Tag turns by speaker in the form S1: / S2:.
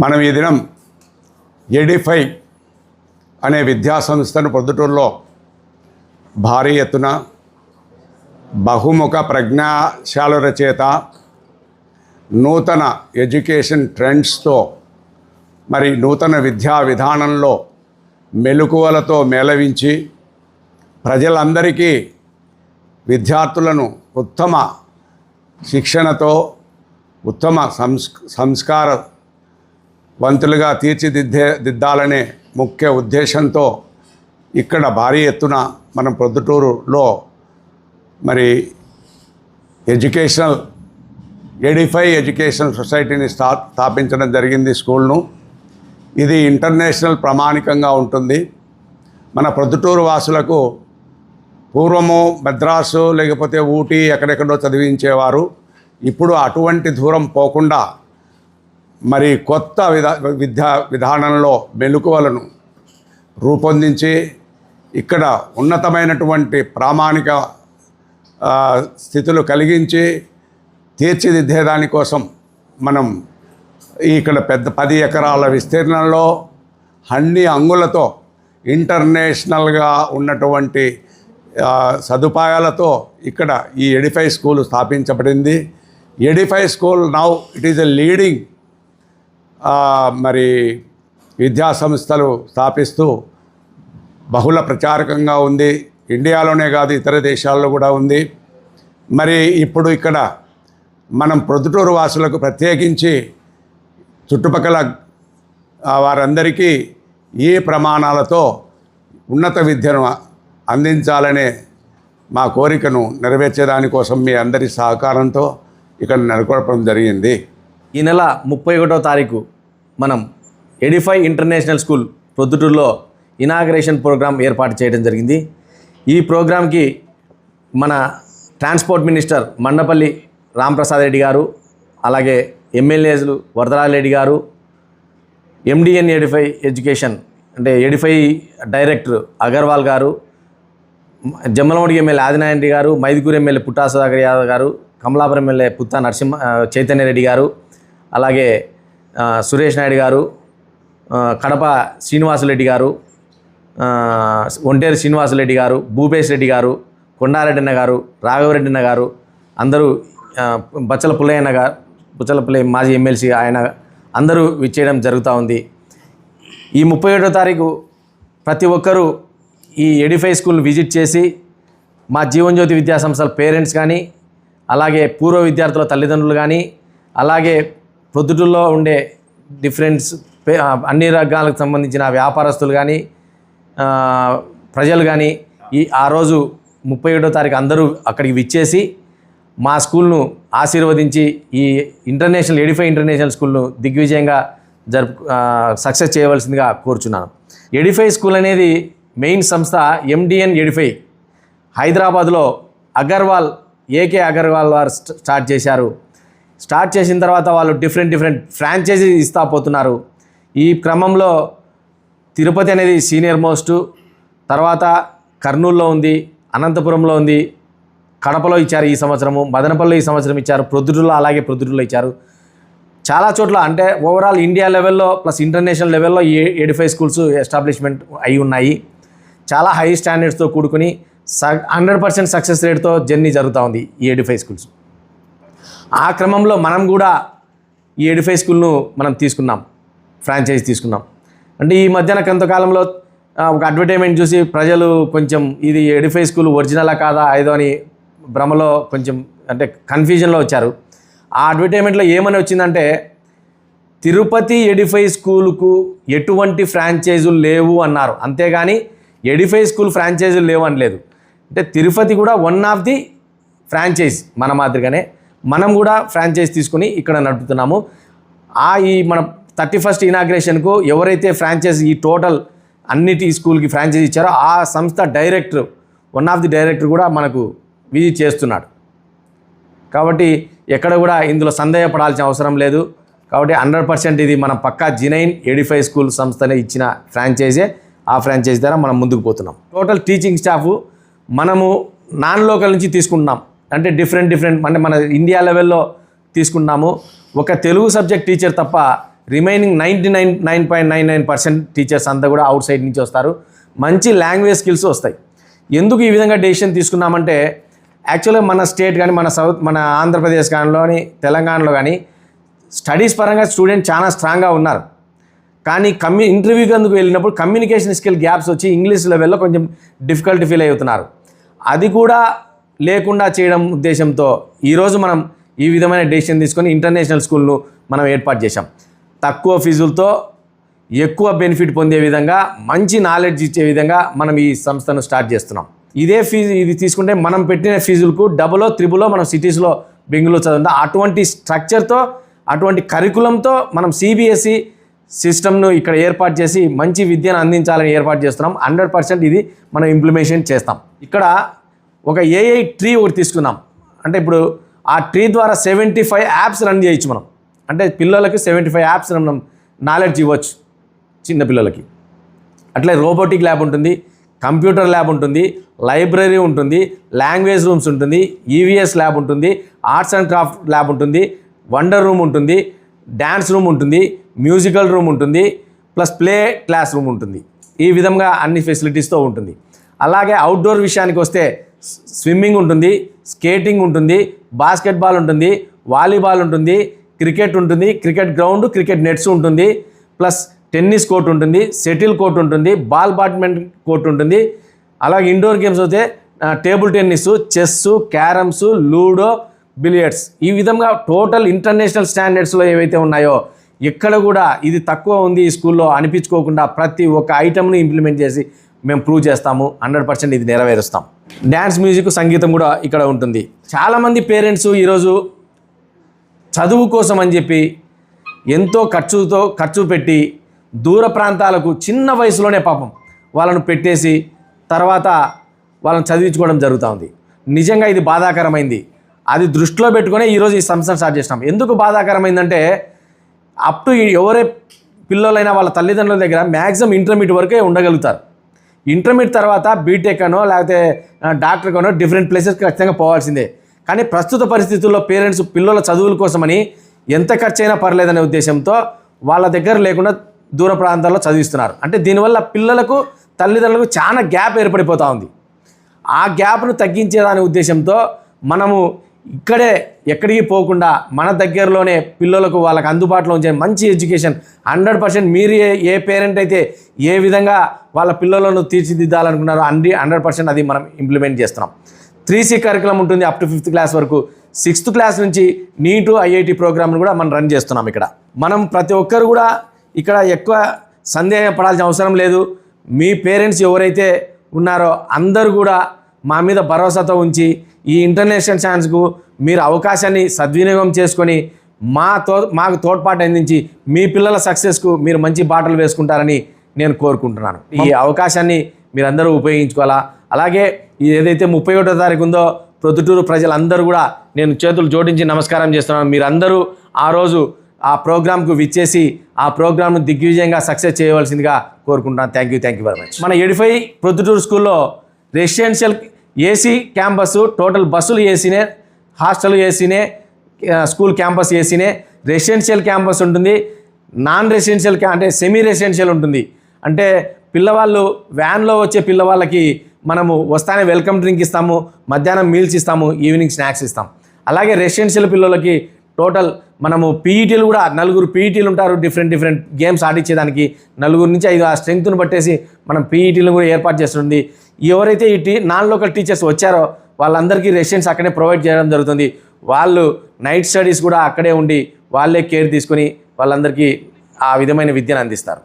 S1: మనం ఈ దినం ఎడిఫై అనే విద్యా సంస్థను పొద్దుటూరులో భారీ ఎత్తున బహుముఖ ప్రజ్ఞాశాలుర చేత నూతన ఎడ్యుకేషన్ ట్రెండ్స్తో మరి నూతన విద్యా విధానంలో మెలకువలతో మేళవించి ప్రజలందరికీ విద్యార్థులను ఉత్తమ శిక్షణతో ఉత్తమ సంస్ సంస్కార వంతులుగా తీర్చిదిద్దే దిద్దాలనే ముఖ్య ఉద్దేశంతో ఇక్కడ భారీ ఎత్తున మనం ప్రొద్దుటూరులో మరి ఎడ్యుకేషనల్ ఎడిఫై ఎడ్యుకేషనల్ సొసైటీని స్థా స్థాపించడం జరిగింది స్కూల్ను. ఇది ఇంటర్నేషనల్ ప్రామాణికంగా ఉంటుంది. మన ప్రొద్దుటూరు వాసులకు పూర్వము మద్రాసు లేకపోతే ఊటీ ఎక్కడెక్కడో చదివించేవారు. ఇప్పుడు అటువంటి దూరం పోకుండా మరి కొత్త విధా విద్యా విధానంలో మెలకువలను రూపొందించి ఇక్కడ ఉన్నతమైనటువంటి ప్రామాణిక స్థితులు కలిగించి తీర్చిదిద్దే దానికోసం మనం ఇక్కడ పెద్ద పది ఎకరాల విస్తీర్ణంలో అన్ని అంగులతో ఇంటర్నేషనల్గా ఉన్నటువంటి సదుపాయాలతో ఇక్కడ ఈ ఎడిఫై స్కూల్ స్థాపించబడింది. Edify school now it is a leading మరి విద్యా సంస్థలు స్థాపిస్తూ బహుళ ప్రచారకంగా ఉంది. ఇండియాలోనే కాదు ఇతర దేశాల్లో కూడా ఉంది. మరి ఇప్పుడు ఇక్కడ మనం ప్రొద్దుటూరు వాసులకు ప్రత్యేకించి చుట్టుపక్కల వారందరికీ ఈ ప్రమాణాలతో ఉన్నత విద్యను అందించాలనే మా కోరికను నెరవేర్చేదానికోసం మీ అందరి సహకారంతో ఇక్కడ నెలకొల్పడం జరిగింది.
S2: ఈ నెల ముప్పై ఒకటో తారీఖు మనం ఎడిఫై ఇంటర్నేషనల్ స్కూల్ ప్రొద్దుటూరులో ఇనాగ్రేషన్ ప్రోగ్రాం ఏర్పాటు చేయడం జరిగింది. ఈ ప్రోగ్రాంకి మన ట్రాన్స్పోర్ట్ మినిస్టర్ మండపల్లి రాంప్రసాద్ రెడ్డి గారు అలాగే ఎమ్మెల్యేలు Varadaraja Reddy garu MD and Edify education అంటే Edify director Agarwal garu Jammalamadugu MLA Adinarayana గారు మైదుకూరు ఎమ్మెల్యే పుట్టా సుధాకర్ యాదవ్ గారు కమలాపురం ఎమ్మెల్యే పుత్తా నరసింహ చైతన్యరెడ్డి చైతన్య రెడ్డి గారు అలాగే సురేష్ నాయుడు గారు కడప శ్రీనివాసరెడ్డి గారు ఒంటేరు శ్రీనివాసరెడ్డి గారు భూపేష్ రెడ్డి గారు కొండారెడ్డిన్న గారు రాఘవరెడ్డి అన్న గారు అందరూ బచ్చల పుల్లయ్యన్న గారు బుచ్చల పుల్లయ్య మాజీ ఎమ్మెల్సీ ఆయన అందరూ విచ్చేయడం జరుగుతూ ఉంది. ఈ ముప్పై ఏడో తారీఖు ప్రతి ఒక్కరూ ఈ ఎడిఫై స్కూల్ విజిట్ చేసి మా జీవన్జ్యోతి విద్యా సంస్థల పేరెంట్స్ కానీ అలాగే పూర్వ విద్యార్థుల తల్లిదండ్రులు కానీ అలాగే ప్రొద్దుటూరులో ఉండే డిఫరెంట్స్ అన్ని రంగాలకు సంబంధించిన వ్యాపారస్తులు కానీ ప్రజలు కానీ ఈ ఆ రోజు ముప్పై ఏడో తారీఖు అందరూ అక్కడికి విచ్చేసి మా స్కూల్ను ఆశీర్వదించి ఈ ఇంటర్నేషనల్ ఎడిఫై ఇంటర్నేషనల్ స్కూల్ను దిగ్విజయంగా జరుపు సక్సెస్ చేయవలసిందిగా కోరుచున్నాను. ఎడిఫై స్కూల్ అనేది మెయిన్ సంస్థ ఎండిఎన్ ఎడిఫై హైదరాబాద్లో అగర్వాల్ ఏకే అగర్వాల్ వారు స్టార్ట్ చేశారు. స్టార్ట్ చేసిన తర్వాత వాళ్ళు డిఫరెంట్ డిఫరెంట్ ఫ్రాంచైజీ ఇస్తా పోతున్నారు ఈ క్రమంలో తిరుపతి అనేది సీనియర్ మోస్ట్. తర్వాత కర్నూలులో ఉంది అనంతపురంలో ఉంది కడపలో ఇచ్చారు ఈ సంవత్సరము మదనపల్లిలో ఈ సంవత్సరం ఇచ్చారు ప్రొద్దుటూరులో అలాగే ప్రొద్దుటూరులో ఇచ్చారు. చాలా చోట్ల అంటే ఓవరాల్ ఇండియా లెవెల్లో ప్లస్ ఇంటర్నేషనల్ లెవెల్లో ఈ ఎడిఫై స్కూల్స్ ఎస్టాబ్లిష్మెంట్ అయి ఉన్నాయి. చాలా హై స్టాండర్డ్స్తో కూడుకుని స హండ్రెడ్ పర్సెంట్ సక్సెస్ రేట్తో జర్నీ జరుగుతూ ఉంది ఈ ఎడిఫై స్కూల్స్ ఆ క్రమంలో మనం కూడా ఈ ఎడిఫై స్కూల్ను మనం తీసుకున్నాం. ఫ్రాంచైజ్ తీసుకున్నాం. అంటే ఈ మధ్యన కొంతకాలంలో ఒక అడ్వర్టైజ్మెంట్ చూసి ప్రజలు కొంచెం ఇది ఎడిఫై స్కూల్ ఒరిజినలా కాదా ఏదో అని భ్రమలో కొంచెం అంటే కన్ఫ్యూజన్లో వచ్చారు. ఆ అడ్వర్టైజ్మెంట్లో ఏమని వచ్చిందంటే తిరుపతి ఎడిఫై స్కూల్కు ఎటువంటి ఫ్రాంచైజులు లేవు అన్నారు. అంతేగాని ఎడిఫై స్కూల్ ఫ్రాంచైజీలు లేవనలేదు అంటే తిరుపతి కూడా వన్ ఆఫ్ ది ఫ్రాంచైజ్ మన మాదిరిగానే. మనం కూడా ఫ్రాంచైజ్ తీసుకుని ఇక్కడ నడుపుతున్నాము. ఆ ఈ మన థర్టీ ఫస్ట్ ఇనాగ్రేషన్కు ఎవరైతే ఫ్రాంచైజ్ ఈ టోటల్ అన్నిటి స్కూల్కి ఫ్రాంచైజ్ ఇచ్చారో ఆ సంస్థ director one of the director కూడా మనకు విజిట్ చేస్తున్నాడు. కాబట్టి ఎక్కడ కూడా ఇందులో సందేహపడాల్సిన అవసరం లేదు. కాబట్టి హండ్రెడ్ పర్సెంట్ ఇది మన పక్కా జినైన్ ఎడిఫై స్కూల్ సంస్థనే ఇచ్చిన ఫ్రాంచైజే. ఆ ఫ్రాంచైజ్ ద్వారా మనం ముందుకు పోతున్నాం. టోటల్ టీచింగ్ స్టాఫ్ మనము నాన్ లోకల్ నుంచి తీసుకుంటున్నాం. అంటే డిఫరెంట్ డిఫరెంట్ అంటే మన ఇండియా లెవెల్లో తీసుకున్నాము ఒక తెలుగు సబ్జెక్ట్ టీచర్ తప్ప remaining ninety nine nine point nine nine percent teachers అంతా కూడా అవుట్ సైడ్ నుంచి వస్తారు. మంచి లాంగ్వేజ్ స్కిల్స్ వస్తాయి. ఎందుకు ఈ విధంగా డెసిషన్ తీసుకున్నామంటే యాక్చువల్గా మన స్టేట్ కానీ మన సౌత్ మన ఆంధ్రప్రదేశ్ కానిలోని తెలంగాణలో కానీ స్టడీస్ పరంగా స్టూడెంట్ చాలా స్ట్రాంగ్గా ఉన్నారు. కానీ కమ్యూ ఇంటర్వ్యూకి అందుకు వెళ్ళినప్పుడు కమ్యూనికేషన్ స్కిల్ గ్యాప్స్ వచ్చి ఇంగ్లీష్ లెవెల్లో కొంచెం డిఫికల్టీ ఫీల్ అవుతున్నారు. అది కూడా లేకుండా చేయడం ఉద్దేశంతో ఈరోజు మనం ఈ విధమైన డెసిషన్ తీసుకొని ఇంటర్నేషనల్ స్కూల్ను మనం ఏర్పాటు చేశాం. తక్కువ ఫీజులతో ఎక్కువ బెనిఫిట్ పొందే విధంగా మంచి నాలెడ్జ్ ఇచ్చే విధంగా మనం ఈ సంస్థను స్టార్ట్ చేస్తున్నాం. ఇదే ఫీజు ఇది తీసుకుంటే మనం పెట్టిన ఫీజులకు డబులో త్రిబులో మనం సిటీస్లో బెంగళూరు చదువుతాం అటువంటి స్ట్రక్చర్తో అటువంటి కరికులంతో మనం సిబిఎస్ఈ సిస్టమ్ను ఇక్కడ ఏర్పాటు చేసి మంచి విద్యను అందించాలని ఏర్పాటు చేస్తున్నాం. హండ్రెడ్ పర్సెంట్ ఇది మనం ఇంప్లిమెంటేషన్ చేస్తాం. ఇక్కడ ఒక ఏఐ ట్రీ ఒకటి తీసుకున్నాం అంటే ఇప్పుడు ఆ ట్రీ ద్వారా సెవెంటీ ఫైవ్ యాప్స్ రన్ చేయొచ్చు మనం. అంటే పిల్లలకి సెవెంటీ ఫైవ్ యాప్స్ మనం నాలెడ్జ్ ఇవ్వచ్చు. చిన్నపిల్లలకి అట్లే రోబోటిక్ ల్యాబ్ ఉంటుంది కంప్యూటర్ ల్యాబ్ ఉంటుంది లైబ్రరీ ఉంటుంది లాంగ్వేజ్ రూమ్స్ ఉంటుంది ఈవీఎస్ ల్యాబ్ ఉంటుంది ఆర్ట్స్ అండ్ క్రాఫ్ట్ ల్యాబ్ ఉంటుంది వండర్ రూమ్ ఉంటుంది డ్యాన్స్ రూమ్ ఉంటుంది మ్యూజికల్ రూమ్ ఉంటుంది ప్లస్ ప్లే క్లాస్ రూమ్ ఉంటుంది. ఈ విధంగా అన్ని ఫెసిలిటీస్తో ఉంటుంది. అలాగే అవుట్డోర్ విషయానికి వస్తే స్విమ్మింగ్ ఉంటుంది స్కేటింగ్ ఉంటుంది బాస్కెట్బాల్ ఉంటుంది వాలీబాల్ ఉంటుంది క్రికెట్ ఉంటుంది క్రికెట్ గ్రౌండ్ క్రికెట్ నెట్స్ ఉంటుంది ప్లస్ టెన్నిస్ కోర్ట్ ఉంటుంది షటిల్ కోర్ట్ ఉంటుంది బాల్ బ్యాడ్మింటన్ కోర్ట్ ఉంటుంది అలాగే ఇండోర్ గేమ్స్ అయితే table tennis chess carroms ludo billiards. ఈ విధంగా టోటల్ ఇంటర్నేషనల్ స్టాండర్డ్స్లో ఏవైతే ఉన్నాయో ఎక్కడ కూడా ఇది తక్కువ ఉంది ఈ స్కూల్లో అనిపించుకోకుండా ప్రతి ఒక్క ఐటమ్ని ఇంప్లిమెంట్ చేసి మేము ప్రూవ్ చేస్తాము. హండ్రెడ్ పర్సెంట్ ఇది నెరవేరుస్తాం. డ్యాన్స్ మ్యూజిక్ సంగీతం కూడా ఇక్కడ ఉంటుంది. చాలామంది పేరెంట్స్ ఈరోజు చదువు కోసం అని చెప్పి ఎంతో ఖర్చుతో ఖర్చు పెట్టి దూర ప్రాంతాలకు చిన్న వయసులోనే పాపం వాళ్ళను పెట్టేసి తర్వాత వాళ్ళని చదివించుకోవడం జరుగుతూ ఉంది. నిజంగా ఇది బాధాకరమైంది. అది దృష్టిలో పెట్టుకునే ఈరోజు ఈ సంస్థను స్టార్ట్ చేసినాం. ఎందుకు బాధాకరమైందంటే అప్ టు ఎవరే పిల్లలైనా వాళ్ళ తల్లిదండ్రుల దగ్గర మ్యాక్సిమం ఇంటర్మీడియట్ వరకే ఉండగలుగుతారు. ఇంటర్మీడియట్ తర్వాత బీటెక్ అనో లేకపోతే డాక్టర్ అనో డిఫరెంట్ ప్లేసెస్కి ఖచ్చితంగా పోవాల్సిందే. కానీ ప్రస్తుత పరిస్థితుల్లో పేరెంట్స్ పిల్లల చదువుల కోసమని ఎంత ఖర్చు అయినా పర్లేదనే ఉద్దేశంతో వాళ్ళ దగ్గర లేకుండా దూర ప్రాంతాల్లో చదివిస్తున్నారు. అంటే దీనివల్ల పిల్లలకు తల్లిదండ్రులకు చాలా గ్యాప్ ఏర్పడిపోతూ ఉంది. ఆ గ్యాప్ను తగ్గించేదాని ఉద్దేశంతో మనము ఇక్కడే ఎక్కడికి పోకుండా మన దగ్గరలోనే పిల్లలకు వాళ్ళకి అందుబాటులో ఉంచే మంచి ఎడ్యుకేషన్. హండ్రెడ్ పర్సెంట్ మీరు ఏ ఏ పేరెంట్ అయితే ఏ విధంగా వాళ్ళ పిల్లలను తీర్చిదిద్దాలనుకున్నారో అన్ని హండ్రెడ్ పర్సెంట్ అది మనం ఇంప్లిమెంట్ చేస్తున్నాం. త్రీ సి కరికులం ఉంటుంది అప్ టు ఫిఫ్త్ క్లాస్ వరకు. సిక్స్త్ క్లాస్ నుంచి నీటు ఐఐటి ప్రోగ్రామ్ను కూడా మనం రన్ చేస్తున్నాం ఇక్కడ. మనం ప్రతి ఒక్కరు కూడా ఇక్కడ ఎక్కువ సందేహపడాల్సిన అవసరం లేదు. మీ పేరెంట్స్ ఎవరైతే ఉన్నారో అందరూ కూడా మా మీద భరోసాతో ఉంచి ఈ ఇంటర్నేషనల్ ఛాన్స్కు మీరు అవకాశాన్ని సద్వినియోగం చేసుకొని మా తో మాకు తోడ్పాటు అందించి మీ పిల్లల సక్సెస్కు మీరు మంచి బాటలు వేసుకుంటారని నేను కోరుకుంటున్నాను. ఈ అవకాశాన్ని మీరందరూ ఉపయోగించుకోవాలా? అలాగే ఏదైతే ముప్పై ఒకటో తారీఖు ఉందో ప్రొద్దుటూరు ప్రజలందరూ కూడా నేను చేతులు జోడించి నమస్కారం చేస్తున్నాను. మీరందరూ ఆ రోజు ఆ ప్రోగ్రామ్కు విచ్చేసి ఆ ప్రోగ్రామ్ను దిగ్విజయంగా సక్సెస్ చేయవలసిందిగా కోరుకుంటున్నాను. Thank you thank you very much. మన ఎడిఫై ప్రొద్దుటూరు స్కూల్లో రెసిడెన్షియల్ ఏసీ క్యాంపస్ టోటల్ బస్సులు ఏసీనే హాస్టల్ ఏసీనే స్కూల్ క్యాంపస్ ఏసీనే రెసిడెన్షియల్ క్యాంపస్ ఉంటుంది. నాన్ రెసిడెన్షియల్ క్యా అంటే సెమీ రెసిడెన్షియల్ ఉంటుంది. అంటే పిల్లవాళ్ళు వ్యాన్లో వచ్చే పిల్లవాళ్ళకి మనము వస్తానే వెల్కమ్ డ్రింక్ ఇస్తాము మధ్యాహ్నం మీల్స్ ఇస్తాము ఈవినింగ్ స్నాక్స్ ఇస్తాం. అలాగే రెసిడెన్షియల్ పిల్లలకి టోటల్ మనము పీఈటీలు కూడా నలుగురు పీఈటీలు ఉంటారు డిఫరెంట్ డిఫరెంట్ గేమ్స్ ఆడించేదానికి నలుగురు నుంచి ఐదు ఆ స్ట్రెంగ్త్ను బట్టేసి మనం పీఈటీలు కూడా ఏర్పాటు చేస్తుంది ఎవరైతే ఈ టీ నాన్ లోకల్ టీచర్స్ వచ్చారో వాళ్ళందరికీ రెసిడెన్స్ అక్కడే ప్రొవైడ్ చేయడం జరుగుతుంది. వాళ్ళు నైట్ స్టడీస్ కూడా అక్కడే ఉండి వాళ్ళే కేర్ తీసుకొని వాళ్ళందరికీ ఆ విధమైన విద్యను అందిస్తారు.